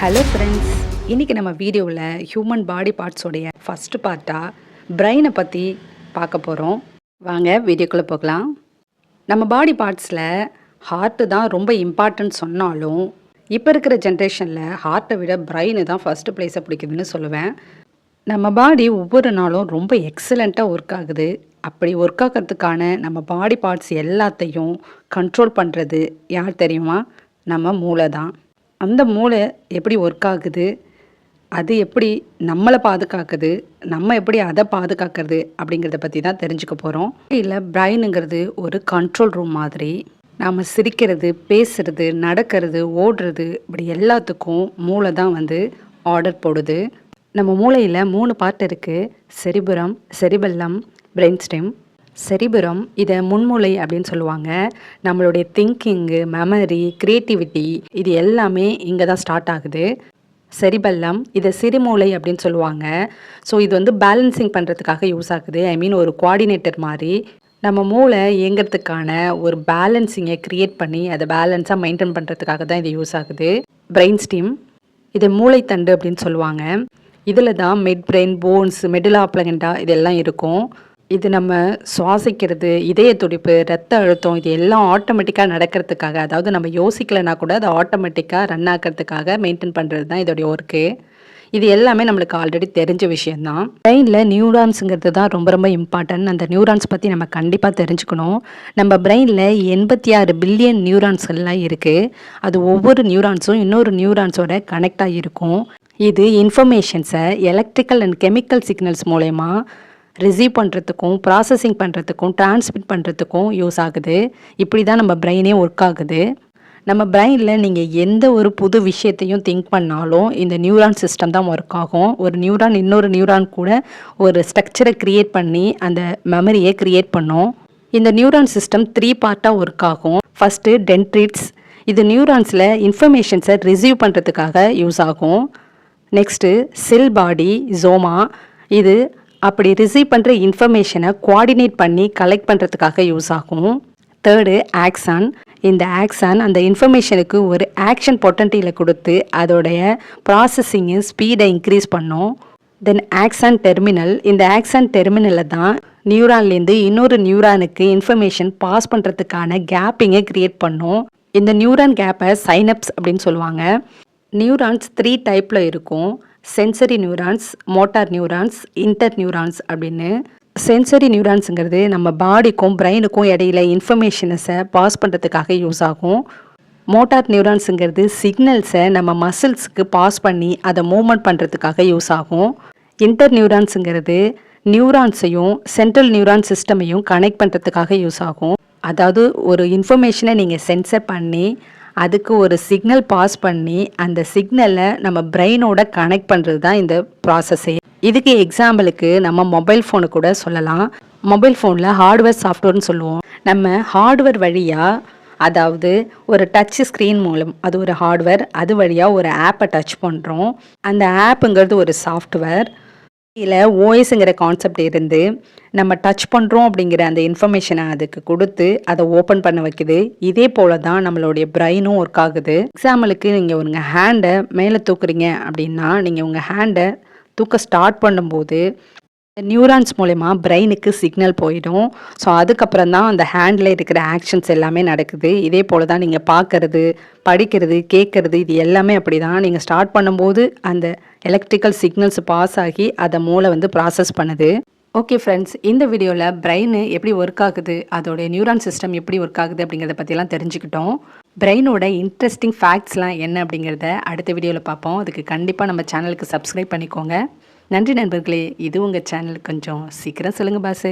Hello friends இன்றைக்கி நம்ம வீடியோவில் ஹியூமன் பாடி பார்ட்ஸோடைய ஃபஸ்ட்டு பார்ட்டாக பிரெயினை பற்றி பார்க்க போகிறோம் வாங்க வீடியோக்குள்ளே போகலாம். நம்ம பாடி பார்ட்ஸில் ஹார்ட்டு தான் ரொம்ப இம்பார்ட்டன்ட் சொன்னாலும் இப்போ இருக்கிற ஜென்ரேஷனில் ஹார்ட்டை விட பிரெயின் தான் ஃபஸ்ட்டு ப்ளேஸை பிடிக்குதுன்னு சொல்லுவேன். நம்ம பாடி ஒவ்வொரு நாளும் ரொம்ப எக்ஸலண்ட்டாக ஒர்க் ஆகுது. அப்படி ஒர்க் ஆகிறதுக்கான நம்ம பாடி பார்ட்ஸ் எல்லாத்தையும் கண்ட்ரோல் பண்ணுறது யார் தெரியுமா? நம்ம மூளை தான் அந்த மூளை எப்படி ஒர்க் ஆகுது? அது எப்படி நம்மளை பாதுகாக்குது? நம்ம எப்படி அதை பாதுகாக்கிறது? அப்படிங்கிறத பற்றி தான் தெரிஞ்சுக்க போகிறோம் இல்லை பிரைனுங்கிறது ஒரு கண்ட்ரோல் ரூம் மாதிரி நாம் சிரிக்கிறது பேசுறது நடக்கிறது ஓடுறது இப்படி எல்லாத்துக்கும் மூளை தான் வந்து ஆர்டர் போடுது. நம்ம மூளையில் மூணு பார்ட் இருக்குது cerebrum cerebellum brain stem cerebrum இதை முன்மூளை அப்படின்னு சொல்லுவாங்க. நம்மளுடைய திங்கிங்கு மெமரி க்ரியேட்டிவிட்டி இது எல்லாமே இங்கே தான் ஸ்டார்ட் ஆகுது. செரிபல்லம் இதை சிறுமூளை அப்படின்னு சொல்லுவாங்க. ஸோ இது வந்து பேலன்சிங் பண்ணுறதுக்காக யூஸ் ஆகுது. ஐ மீன் ஒரு குவாடினேட்டர் மாதிரி. நம்ம மூளை இயங்கிறதுக்கான ஒரு பேலன்சிங்கை க்ரியேட் பண்ணி அதை பேலன்ஸாக மெயின்டைன் பண்ணுறதுக்காக தான் இது யூஸ் ஆகுது. பிரெயின் ஸ்டீம் இது மூளைத்தண்டு அப்படின்னு சொல்லுவாங்க. இதில் தான் மெட் பிரெயின் போன்ஸ் மெடுலா பிளகண்டா இதெல்லாம் இருக்கும். இது நம்ம சுவாசிக்கிறது இதய துடிப்பு ரத்த அழுத்தம் இது எல்லாம் ஆட்டோமேட்டிக்காக நடக்கிறதுக்காக அதாவது நம்ம யோசிக்கலைன்னா கூட அதை ஆட்டோமேட்டிக்காக ரன் ஆக்கிறதுக்காக மெயின்டைன் பண்ணுறது தான் இதோடைய ஒர்க்கு இது எல்லாமே நம்மளுக்கு ஆல்ரெடி தெரிஞ்ச விஷயந்தான் பிரெயினில் நியூரான்ஸுங்கிறது தான் ரொம்ப ரொம்ப இம்பார்ட்டன்ட் அந்த நியூரான்ஸ் பற்றி நம்ம கண்டிப்பாக தெரிஞ்சுக்கணும். நம்ம பிரெயினில் எண்பத்தி ஆறு பில்லியன் நியூரான்ஸ்கள்லாம் இருக்குது அது ஒவ்வொரு நியூரான்ஸும் இன்னொரு நியூரான்ஸோட கனெக்ட் ஆகியிருக்கும் இது இன்ஃபர்மேஷன்ஸை எலக்ட்ரிக்கல் அண்ட் கெமிக்கல் சிக்னல்ஸ் மூலயமா ரிசீவ் பண்ணுறதுக்கும் ப்ராசஸிங் பண்ணுறதுக்கும் டிரான்ஸ்மிட் பண்ணுறதுக்கும் யூஸ் ஆகுது. இப்படி தான் நம்ம பிரெயினே ஒர்க் ஆகுது. நம்ம பிரெயினில் நீங்கள் எந்த ஒரு புது விஷயத்தையும் திங்க் பண்ணாலும் இந்த நியூரான் சிஸ்டம் தான் ஒர்க் ஆகும். ஒரு நியூரான் இன்னொரு நியூரான் கூட ஒரு ஸ்ட்ரக்சரை க்ரியேட் பண்ணி அந்த மெமரியை க்ரியேட் பண்ணும். இந்த நியூரான் சிஸ்டம் த்ரீ பார்ட்டாக ஒர்க் ஆகும். ஃபஸ்ட்டு டென்ட்ரிட்ஸ் இது நியூரான்ஸில் இன்ஃபர்மேஷன்ஸை ரிசீவ் பண்ணுறதுக்காக யூஸ் ஆகும். நெக்ஸ்ட்டு செல் பாடி ஜோமா இது அப்படி ரிசீவ் பண்ணுற இன்ஃபர்மேஷனை குவாடினேட் பண்ணி கலெக்ட் பண்ணுறதுக்காக யூஸ் ஆகும். தேர்டு ஆக்சான் இந்த ஆக்சான் அந்த இன்ஃபர்மேஷனுக்கு ஒரு ஆக்ஷன் பொட்டன்ட்டியில் கொடுத்து அதோடைய ப்ராசஸிங்கு ஸ்பீடை இன்க்ரீஸ் பண்ணும். தென் ஆக்சான் டெர்மினல் இந்த ஆக்சான் டெர்மினலில் தான் நியூரான்லேருந்து இன்னொரு நியூரானுக்கு இன்ஃபர்மேஷன் பாஸ் பண்ணுறதுக்கான கேப்பிங்கை க்ரியேட் பண்ணும். இந்த நியூரான் கேப்பை சைனப்ஸ் அப்படின்னு சொல்லுவாங்க. நியூரான்ஸ் த்ரீ டைப்பில் இருக்கும். Sensory neurons motor neurons inter neurons அப்படின்னு சென்சரி நியூரான்ஸுங்கிறது நம்ம பாடிக்கும் பிரெயினுக்கும் இடையில இன்ஃபர்மேஷன்ஸை பாஸ் பண்ணுறதுக்காக யூஸ் ஆகும். மோட்டார் நியூரான்ஸுங்கிறது சிக்னல்ஸை நம்ம மசில்ஸுக்கு பாஸ் பண்ணி அதை மூவ்மெண்ட் பண்ணுறதுக்காக யூஸ் ஆகும். இன்டர் நியூரான்ஸுங்கிறது நியூரான்ஸையும் சென்ட்ரல் நியூரான் சிஸ்டமையும் கனெக்ட் பண்ணுறதுக்காக யூஸ் ஆகும். அதாவது ஒரு இன்ஃபர்மேஷனை நீங்கள் சென்சர் பண்ணி அதுக்கு ஒரு சிக்னல் பாஸ் பண்ணி அந்த சிக்னலை நம்ம பிரெயினோட கனெக்ட் பண்ணுறது தான் இந்த ப்ராசஸே இதுக்கு எக்ஸாம்பிளுக்கு நம்ம மொபைல் ஃபோனு கூட சொல்லலாம். மொபைல் ஃபோனில் ஹார்ட்வேர் சாஃப்ட்வேர்னு சொல்லுவோம். நம்ம ஹார்ட்வேர் வழியாக அதாவது ஒரு டச் ஸ்க்ரீன் மூலம் அது ஒரு ஹார்ட்வேர் அது வழியாக ஒரு ஆப்பை டச் பண்ணுறோம் அந்த ஆப்புங்கிறது ஒரு சாஃப்ட்வேர் இதில் ஓஎஸ்ங்கிற கான்செப்ட் இருந்து நம்ம டச் பண்ணுறோம் அப்படிங்கிற அந்த இன்ஃபர்மேஷனை அதுக்கு கொடுத்து அதை ஓப்பன் பண்ண வைக்குது. இதே போல தான் நம்மளுடைய பிரெயினும் ஒர்க் ஆகுது. எக்ஸாம்பிளுக்கு நீங்கள் உங்கள் ஹேண்டை மேலே தூக்குறீங்க அப்படின்னா நீங்கள் உங்கள் ஹேண்டை தூக்க ஸ்டார்ட் பண்ணும்போது நியூரான்ஸ் மூலயமா பிரெயினுக்கு சிக்னல் போயிடும். ஸோ அதுக்கப்புறம் தான் அந்த ஹேண்டில் இருக்கிற ஆக்ஷன்ஸ் எல்லாமே நடக்குது. இதே போல் தான் நீங்கள் பார்க்கறது படிக்கிறது கேட்குறது இது எல்லாமே அப்படி தான் நீங்கள் ஸ்டார்ட் பண்ணும்போது அந்த எலக்ட்ரிக்கல் சிக்னல்ஸ் பாஸ் ஆகி அதை மூளை வந்து ப்ராசஸ் பண்ணுது. ஓகே ஃப்ரெண்ட்ஸ் இந்த வீடியோவில் பிரெயின் எப்படி ஒர்க் ஆகுது அதோடைய நியூரான் சிஸ்டம் எப்படி ஒர்க் ஆகுது அப்படிங்கிறத பற்றிலாம் தெரிஞ்சுக்கிட்டோம். பிரெயினோட இன்ட்ரெஸ்டிங் ஃபேக்ட்ஸ்லாம் என்ன அப்படிங்கிறத அடுத்த வீடியோவில் பார்ப்போம். அதுக்கு கண்டிப்பாக நம்ம சேனலுக்கு சப்ஸ்கிரைப் பண்ணிக்கோங்க. நன்றி நண்பர்களே இது உங்கள் சேனல் கொஞ்சம் சீக்கிரம் சொல்லுங்கள் பாசு.